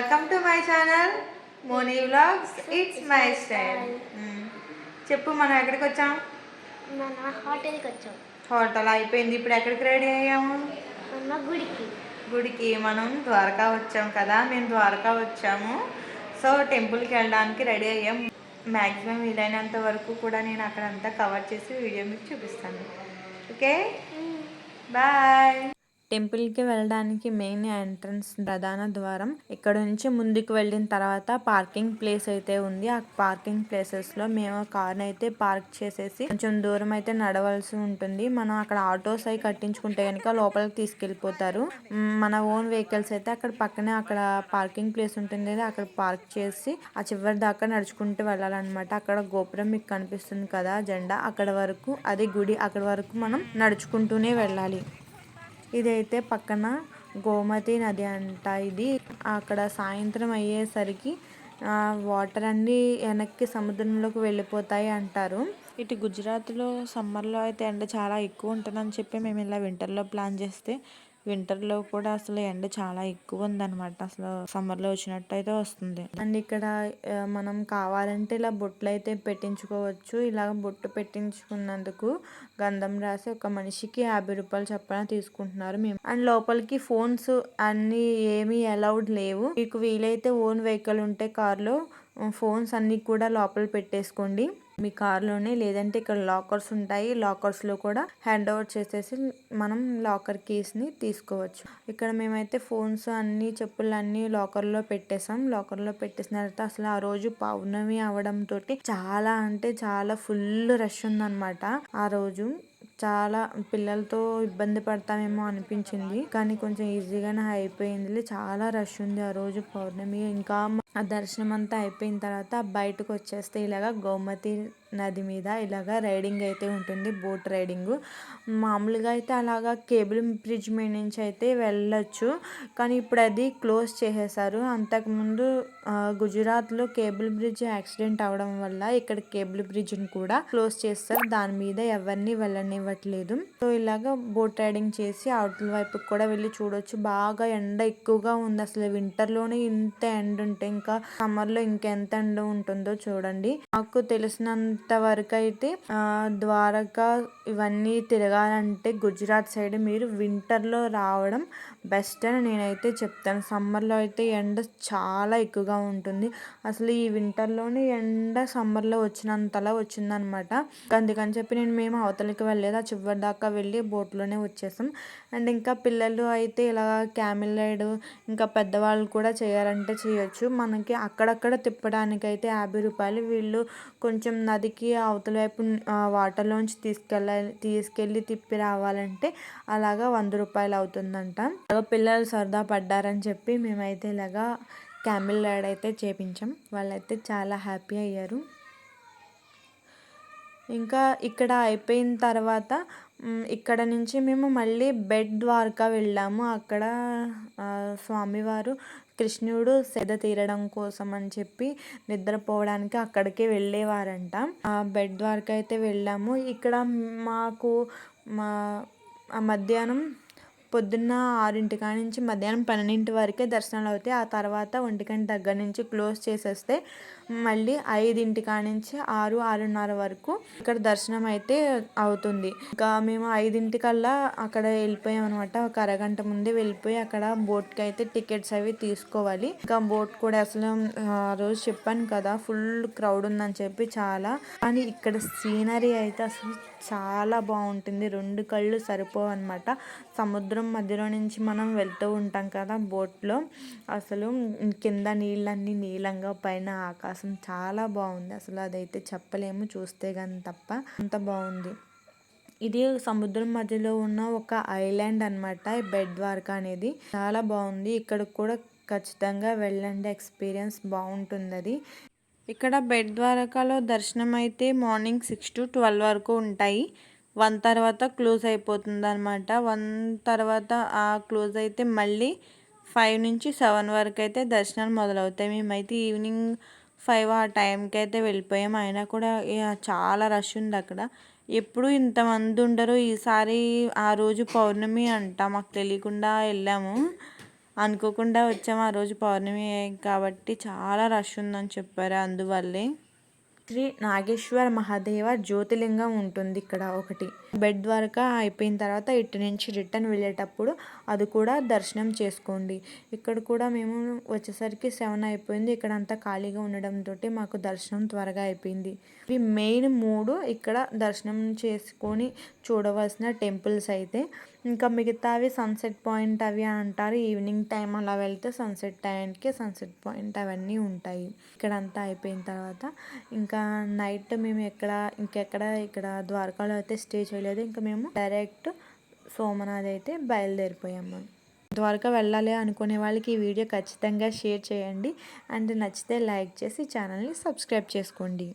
Welcome to my channel Moni vlogs it's my style చెప్పు మనం ఎక్కడికి వచ్చాం? మన హోటల్కి వచ్చాం. హోటల్ అయిపోయింది. ఇప్పుడు ఎక్కడికి రెడీ అయ్యాము? మన గుడికి. గుడికి మనం ద్వారకా వచ్చాం కదా. మేము ద్వారకా వచ్చాము. సో టెంపుల్కి వెళ్ళడానికి రెడీ అయ్యాం. మ్యాక్సిమం వీలైనంత వరకు కూడా నేను అక్కడంతా కవర్ చేసి వీడియో మీకు చూపిస్తాను. ఓకే బాయ్ టెంపుల్కి వెళ్ళడానికి మెయిన్ ఎంట్రన్స్ ప్రధాన ద్వారం. ఇక్కడ నుంచి ముందుకు వెళ్ళిన తర్వాత పార్కింగ్ ప్లేస్ అయితే ఉంది. ఆ పార్కింగ్ ప్లేసెస్లో మేము కార్ అయితే పార్క్ చేసేసి కొంచెం దూరం అయితే నడవలసి ఉంటుంది. మనం అక్కడ ఆటోస్ అయి కట్టించుకుంటే కనుక లోపలికి తీసుకెళ్ళిపోతారు. మన ఓన్ వెహికల్స్ అయితే అక్కడ పక్కనే అక్కడ పార్కింగ్ ప్లేస్ ఉంటుంది అక్కడ పార్క్ చేసి ఆ చివరి దాకా నడుచుకుంటూ వెళ్ళాలన్నమాట. అక్కడ గోపురం మీకు కనిపిస్తుంది కదా జెండా. అక్కడ వరకు అది గుడి అక్కడ వరకు మనం నడుచుకుంటూనే వెళ్ళాలి. ఇదైతే పక్కన గోమతి నది అంట ఇది. అక్కడ సాయంత్రం అయ్యేసరికి ఆ, వాటర్ అన్నీ వెనక్కి సముద్రంలోకి వెళ్ళిపోతాయి అంటారు. ఇటు గుజరాత్లో సమ్మర్లో అయితే ఎండ చాలా ఎక్కువ ఉంటుందని చెప్పి మేము ఇలా వింటర్లో ప్లాన్ చేస్తే వింటర్లో కూడా అసలు ఎండ చాలా ఎక్కువ ఉందన్నమాట అసలు సమ్మర్లో వచ్చినట్టు అయితే వస్తుంది. అండ్ ఇక్కడ మనం కావాలంటే ఇలా బొట్లు అయితే పెట్టించుకోవచ్చు. ఇలా బొట్టు పెట్టించుకున్నందుకు గంధం రాసి ఒక మనిషికి యాభై రూపాయలు చొప్పున తీసుకుంటున్నారు మేము. అండ్ లోపలికి ఫోన్స్ అన్ని ఏమీ అలౌడ్ లేవు. మీకు వీలైతే ఓన్ వెహికల్ ఉంటే కార్లో ఫోన్స్ అన్నీ కూడా లోపల పెట్టేసుకోండి. మీ కార్లోనే లేదంటే ఇక్కడ లాకర్స్ ఉంటాయి. లాకర్స్లో కూడా హ్యాండ్ ఓవర్ చేసేసి మనం లాకర్ కీస్ని తీసుకోవచ్చు. ఇక్కడ మేమైతే ఫోన్స్ అన్ని చెప్పులు అన్ని లాకర్లో పెట్టేసాం లాకర్లో పెట్టేసిన తర్వాత అసలు ఆ రోజు పౌర్ణమి అవడంతో చాలా అంటే చాలా ఫుల్ రష్ ఉందన్నమాట. ఆ రోజు చాలా పిల్లలతో ఇబ్బంది పడతామేమో అనిపించింది. కానీ కొంచెం ఈజీగానే అయిపోయింది చాలా రష్ ఉంది ఆ రోజు పౌర్ణమి. ఇంకా ఆ దర్శనం అంతా అయిపోయిన తర్వాత బయటకు వచ్చేస్తే ఇలాగా గోమతి నది మీద ఇలాగ రైడింగ్ అయితే ఉంటుంది బోట్ రైడింగ్. మామూలుగా అయితే అలాగా కేబుల్ బ్రిడ్జ్ మీద నుంచి అయితే వెళ్ళొచ్చు కానీ ఇప్పుడు అది క్లోజ్ చేసేసారు. అంతకుముందు గుజరాత్లో కేబుల్ బ్రిడ్జ్ యాక్సిడెంట్ అవడం వల్ల ఇక్కడ కేబుల్ బ్రిడ్జ్ని కూడా క్లోజ్ చేస్తారు. దాని మీద ఎవరిని వెళ్ళనివ్వట్లేదు. సో ఇలాగా బోట్ రైడింగ్ చేసి అవతల వైపుకి కూడా వెళ్ళి చూడొచ్చు. బాగా ఎండ ఎక్కువగా ఉంది. అసలు వింటర్లోనే ఇంత ఎండ ఉంటే ఇంకా సమ్మర్లో ఇంకెంత ఎండ ఉంటుందో చూడండి. నాకు తెలిసినంత వరకు అయితే ఆ, ద్వారకా ఇవన్నీ తిరగాలంటే గుజరాత్ సైడ్ మీరు వింటర్లో రావడం బెస్ట్ అని నేనైతే చెప్తాను. సమ్మర్లో అయితే ఎండ చాలా ఎక్కువగా ఉంటుంది. అసలు ఈ వింటర్లోనే ఎండ సమ్మర్లో వచ్చినంతలా వచ్చిందనమాట. అందుకని చెప్పి నేను మేము అవతలకి వెళ్ళలేదు ఆ చివరి దాకా వెళ్ళి బోట్లోనే వచ్చేసాం. అండ్ ఇంకా పిల్లలు అయితే ఇలా క్యామిల్ రైడ్ ఇంకా పెద్దవాళ్ళు కూడా చేయాలంటే చేయొచ్చు. మనకి అక్కడక్కడ తిప్పడానికి అయితే యాభై రూపాయలు వీళ్ళు కొంచెం నదికి అవతల వైపు వాటర్లోంచి తీసుకెళ్ళాలి తీసుకెళ్ళి తిప్పి రావాలంటే అలాగా వంద రూపాయలు అవుతుందంట. పిల్లలు సరదా పడ్డారని చెప్పి మేమైతే ఇలాగా క్యామిల్ రైడ్ అయితే చేపించాం. వాళ్ళైతే చాలా హ్యాపీ అయ్యారు. ఇంకా ఇక్కడ అయిపోయిన తర్వాత ఇక్కడ నుంచి మేము మళ్ళీ బెడ్ ద్వారకా వెళ్ళాము. అక్కడ స్వామివారు కృష్ణుడు సెద తీరడం కోసం అని చెప్పి నిద్రపోవడానికి అక్కడికే వెళ్ళేవారంట. ఆ బెడ్ ద్వారకా అయితే వెళ్ళాము. ఇక్కడ మాకు మా మధ్యాహ్నం పొద్దున్న ఆరింటి కాడ నుంచి మధ్యాహ్నం పన్నెండింటి వరకే దర్శనాలు అవుతాయి. ఆ తర్వాత ఒంటికంటి దగ్గర నుంచి క్లోజ్ చేసేస్తే మళ్ళీ ఐదింటి కాడ నుంచి ఆరు ఆరున్నర వరకు ఇక్కడ దర్శనం అయితే అవుతుంది. ఇంకా మేము ఐదింటికల్లా అక్కడ వెళ్ళిపోయాం అనమాట ఒక అరగంట ముందే వెళ్ళిపోయి అక్కడ బోట్కి అయితే టికెట్స్ అవి తీసుకోవాలి. ఇంకా బోట్ కూడా అసలు ఆ రోజు చెప్పాను కదా ఫుల్ క్రౌడ్ ఉందని చెప్పి చాలా. కానీ ఇక్కడ సీనరీ అయితే అసలు చాలా బాగుంటుంది. రెండు కళ్ళు సరిపోవు అనమాట సముద్రం మధ్యలో నుంచి మనం వెళ్తూ ఉంటాం కదా బోట్లో. అసలు కింద నీళ్ళన్నీ నీలంగా పైన ఆకాశం. చాలా బాగుంది. అసలు అదైతే చెప్పలేము. చూస్తే కానీ తప్ప అంత బాగుంది. ఇది సముద్రం మధ్యలో ఉన్న ఒక ఐలాండ్ అన్నమాట. ఈ బెడ్ ద్వారకా అనేది. చాలా బాగుంది. ఇక్కడ కూడా ఖచ్చితంగా వెళ్ళండి. ఎక్స్పీరియన్స్ బాగుంటుంది అది. ఇక్కడ బెడ్ ద్వారకాలో దర్శనం అయితే మార్నింగ్ సిక్స్ టు ట్వెల్వ్ వరకు ఉంటాయి. వన్ తర్వాత క్లోజ్ అయిపోతుంది అనమాట వన్ తర్వాత ఆ క్లోజ్ అయితే మళ్ళీ ఫైవ్ నుంచి సెవెన్ వరకు అయితే దర్శనాలు మొదలవుతాయి. మేమైతే ఈవినింగ్ ఫైవ్ ఆ టైంకి అయితే వెళ్ళిపోయాం. అయినా కూడా చాలా రష్ ఉంది అక్కడ. ఎప్పుడు ఇంతమంది ఉండరు. ఈసారి ఆ రోజు పౌర్ణమి అంట. మాకు తెలియకుండా వెళ్ళాము. అనుకోకుండా వచ్చాము ఆ రోజు పౌర్ణమి కాబట్టి చాలా రష్ ఉందని చెప్పారు. అందువల్లే శ్రీ నాగేశ్వర మహాదేవ జ్యోతిలింగం ఉంటుంది ఇక్కడ ఒకటి. బెడ్ ద్వారకా అయిపోయిన తర్వాత ఇటు నుంచి రిటర్న్ వెళ్ళేటప్పుడు అది కూడా దర్శనం చేసుకోండి. ఇక్కడ కూడా మేము వచ్చేసరికి సెవెన్ అయిపోయింది. ఇక్కడ అంతా ఖాళీగా ఉండడంతో మాకు దర్శనం త్వరగా అయిపోయింది. ఇవి మెయిన్ మూడు ఇక్కడ దర్శనం చేసుకొని చూడవలసిన టెంపుల్స్ అయితే ఇంకా మిగతావి సన్సెట్ పాయింట్ అవి అంటారు. ఈవినింగ్ టైం అలా వెళ్తే సన్సెట్ టైంకి సన్సెట్ పాయింట్ అవన్నీ ఉంటాయి. ఇక్కడ అంతా అయిపోయిన తర్వాత ఇంకా నైట్ మేము ఎక్కడ ఇంకెక్కడ ఇక్కడ ద్వారకాలో అయితే స్టే చేయలేదు. ఇంకా మేము డైరెక్ట్ సోమనాథ్ అయితే బయలుదేరిపోయాము ద్వారకా వెళ్ళాలి అనుకునే వాళ్ళకి ఈ వీడియో ఖచ్చితంగా షేర్ చేయండి. అండ్ నచ్చితే లైక్ చేసి ఛానల్ని సబ్స్క్రైబ్ చేసుకోండి.